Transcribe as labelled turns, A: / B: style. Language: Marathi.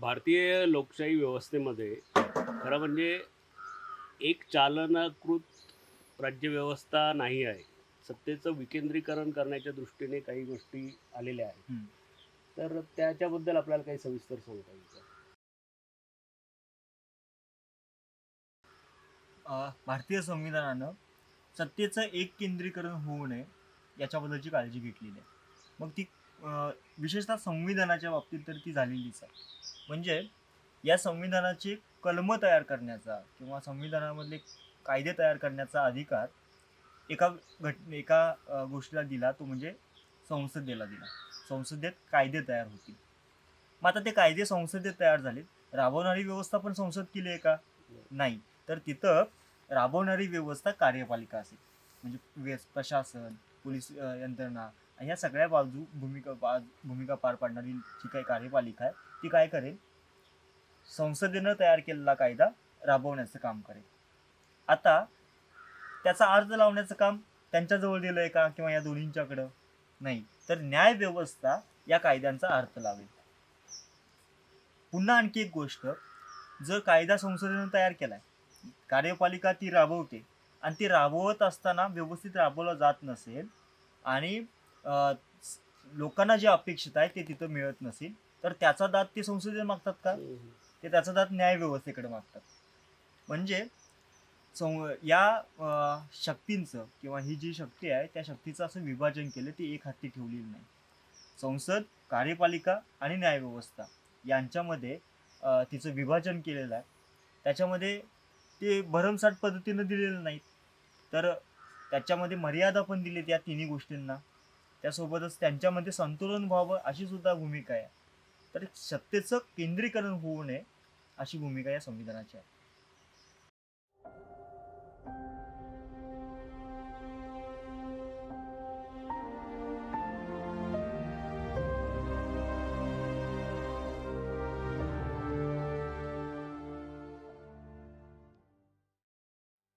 A: भारतीय लोकशाही व्यवस्थेमध्ये खरं म्हणजे एक चालनाकृत राज्यव्यवस्था नाही आहे. सत्तेचं विकेंद्रीकरण करण्याच्या दृष्टीने काही गोष्टी आलेल्या आहेत. तर त्याच्याबद्दल आपल्याला काही सविस्तर सांगता येईल
B: भारतीय संविधानानं सत्तेचं एक केंद्रीकरण होऊ नये याच्याबद्दलची काळजी घेतलेली आहे. मग ती अ, विशेषतः संविधानाच्या बाबतीत तर ती झालेलीच आहे. म्हणजे या संविधानाचे कलम तयार करण्याचा किंवा संविधानामधले कायदे तयार करण्याचा अधिकार एका घट एका अ, गोष्टीला दिला तो म्हणजे संसदेला दिला. संसदेत कायदे तयार होतील. मग आता ते कायदे संसदेत तयार झालेत. राबवणारी व्यवस्था पण संसद केली आहे का? नाही. तर तिथं राबवणारी व्यवस्था कार्यपालिका असेल. म्हणजे प्रशासन पोलीस यंत्रणा ह्या सगळ्या बाजू भूमिका भूमिका पार पाडणारी जी काही कार्यपालिका आहे ती काय करेल? संसदेनं तयार केलेला कायदा राबवण्याचं काम करेल. आता त्याचा अर्ज लावण्याचं काम त्यांच्याजवळ दिलं आहे का किंवा या दोन्हींच्याकडं? नाही तर न्याय व्यवस्था या कायद्यांचा अर्थ लावेल. पुन्हा आणखी एक गोष्ट जर कायदा संसदेनं तयार केलाय कार्यपालिका ती राबवते आणि ती राबवत असताना व्यवस्थित राबवलं जात नसेल आणि लोकांना जे अपेक्षित आहे ते तिथं मिळत नसेल तर त्याचा दाद ते संसदेत मागतात का? ते त्याचा दाद न्याय व्यवस्थेकडे मागतात. म्हणजे सं या शक्तींचं किंवा ही जी शक्ती आहे त्या शक्तीचं असं विभाजन केलं ती एक हाती ठेवलेली नाही. संसद कार्यपालिका आणि न्यायव्यवस्था यांच्यामध्ये तिचं विभाजन केलेलं आहे. त्याच्यामध्ये ते भरमसाठ पद्धतीनं दिलेलं नाही तर त्याच्यामध्ये मर्यादा पण दिलीत या तिन्ही गोष्टींना. त्यासोबतच त्यांच्यामध्ये संतुलन व्हावं अशी सुद्धा भूमिका आहे. तर सत्तेचं केंद्रीकरण होऊ नये अशी भूमिका या संविधानाची आहे.